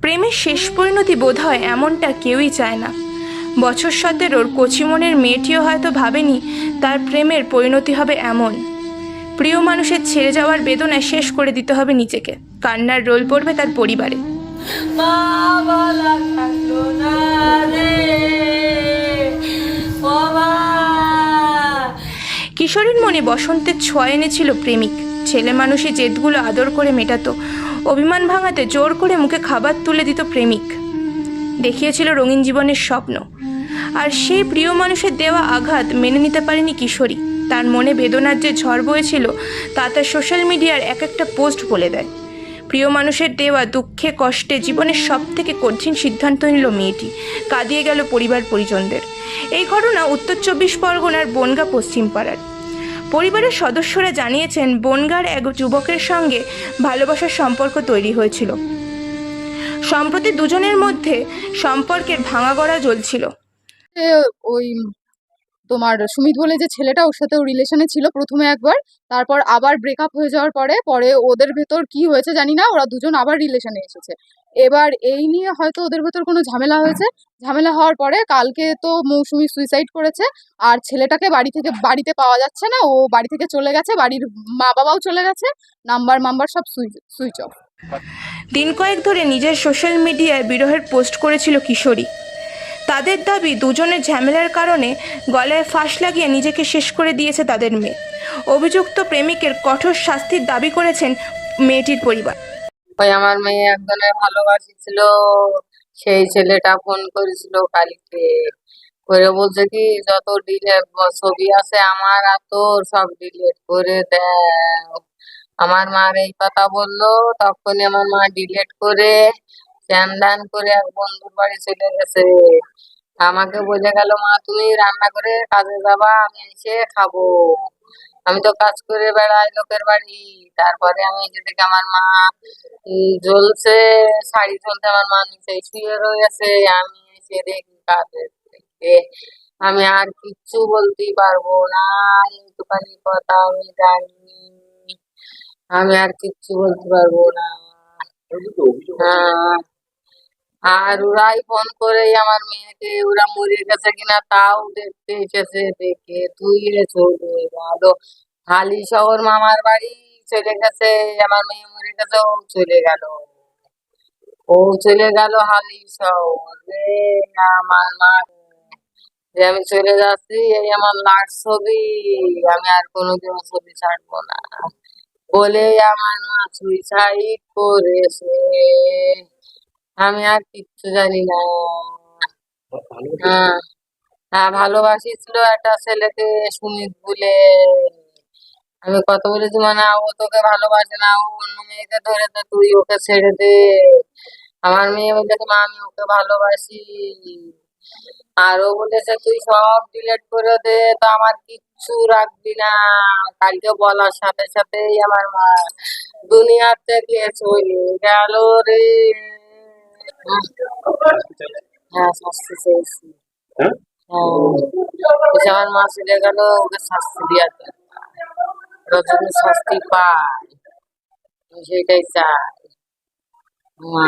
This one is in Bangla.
প্রেমের শেষ পরিণতি বোধ হয় এমনটা কেউই চায় না। বছর সতেরোর কচিমনের মেয়েটিও হয়তো ভাবেনি তার প্রেমের পরিণতি হবে এমন। প্রিয় মানুষের ছেড়ে যাওয়ার বেদনায় শেষ করে দিতে হবে নিজেকে। কান্নার রোল পড়বে তার পরিবারে। মা কিশোরীর মনে বসন্তের ছোঁয়া এনেছিল প্রেমিক। ছেলে মানুষই জেদগুলো আদর করে মেটাতো, অভিমান ভাঙাতে জোর করে মুখে খাবার তুলে দিত প্রেমিক। দেখিয়েছিল রঙিন জীবনের স্বপ্ন। আর সেই প্রিয় মানুষের দেওয়া আঘাত মেনে নিতে পারেনি কিশোরী। তার মনে বেদনার যে ঝড় বয়েছিল, তা তার সোশ্যাল মিডিয়ার এক একটা পোস্ট বলে দেয়। প্রিয় মানুষের দেওয়া দুঃখে, কষ্টে জীবনের সব থেকে কঠিন সিদ্ধান্ত নিল মেয়েটি। কাঁদিয়ে গেল পরিবার পরিজনদের। এই ঘটনা উত্তর চব্বিশ পরগনার বনগা পশ্চিম পাড়ার। পরিবারের সদস্যরা জানিয়েছেন, বনগার এক যুবকের সঙ্গে ভালোবাসার সম্পর্ক তৈরি হয়েছিল। সম্প্রতি দুজনের মধ্যে সম্পর্কের ভাঙাগড়া জ্বলছিল। ওই তোমার সুমিত বলে যে ছেলেটা ওর সাথে রিলেশনে ছিল প্রথমে একবার, তারপর আবার ব্রেকআপ হয়ে যাওয়ার পরে পরে ওদের ভেতর কি হয়েছে জানি না, ওরা দুজন আবার রিলেশনে এসেছে। এবার এই নিয়ে হয়তো ওদের ভেতর কোনো ঝামেলা হয়েছে। ঝামেলা হওয়ার পরে কালকে তো মৌসুমি সুইসাইড করেছে, আর ছেলেটাকে বাড়ি থেকে, বাড়িতে পাওয়া যাচ্ছে না, ও বাড়ি থেকে চলে গেছে, বাড়ির মা বাবাও চলে গেছে, নাম্বার মাম্বার সব সুইচ সুইচ অফ। দিন কয়েক ধরে নিজের সোশ্যাল মিডিয়ায় বিরহের পোস্ট করেছিল কিশোরী। তাদের দাবি দুজনের ঝামেলার কারণে গলায় ফাঁস লাগিয়ে নিজেকে শেষ করে দিয়েছে তাদের মেয়ে। অভিযুক্ত প্রেমিকের কঠোর শাস্তির দাবি করেছেন মেয়েটির পরিবার। ওই আমার মেয়ে একজনের ভালোবাসিছিল, সেই ছেলেটা ফোন করেছিল কালকে। করে বলছে কি, যত ডিলেট ছবি আছে আমার আর তোর সব ডিলেট করে দাও। আমার মার এই কথা বলল, তখনই আমার মা ডিলেট করে স্যান দান করে এক বন্ধুর বাড়ি চলে গেছে। আমাকে বলে গেল মা তুমি রান্না করে কাজে যাবা আমি এসে খাব। আমি তো কাজ করে বেড়াই লোকের বাড়ি। তারপরে আমি এসে দেখি আমার মা জ্বলছে শাড়ি জ্বলছে আমার মা নিচে শুয়ে রয়েছে। আমি এসে দেখি কাজে আমি আর কিচ্ছু বলতেই পারব না এইটুখানি কথা আমি জানি। আমি আর কিচ্ছু বলতে পারব না। হ্যাঁ। আর ওরাই ফোন করে আমার মেয়েকে, ওরা মরে গেছে কিনা তাও দেখতে এসেছে, দেখে তুই চলে গেল হালি শহর মামার বাড়ি চলে গেছে, আমার মেয়ে মরে গেছে, ও চলে গেল। ও চলে গেল হালি শহর রে আমার মা। যে আমি চলে যাচ্ছি, এই আমার লাস্ট ছবি, আমি আর কোনোদিন ছবি ছাড়বো না। বলে আমার মা সুইসাইড করেছে। আমি আর কিচ্ছু জানি না। হ্যাঁ। হ্যাঁ ভালোবাসিছিল একটা ছেলেকে সুমিত বলে। আমি কত বলেছি মানে ও তোকে ভালোবাসে না ও অন্য মেয়েকে ধরে দে তুই ওকে ছেড়ে দে। আমার মেয়ে বলেছে মা আমি ওকে ভালোবাসি। আর ও বলেছে তুই সব ডিলেট করে দে তো আমার কিচ্ছু রাখবি না। কালকে বলার সাথে সাথেই আমার মা দুনিয়া থেকে চলে গেল রে। হ্যাঁ শাস্তি চেয়েছি হ্যাঁ? হ্যাঁ আমার মা চলে গেল ওকে শাস্তি দেওয়া দরকার ওরা যদি শাস্তি পায় সেটাই চাই মা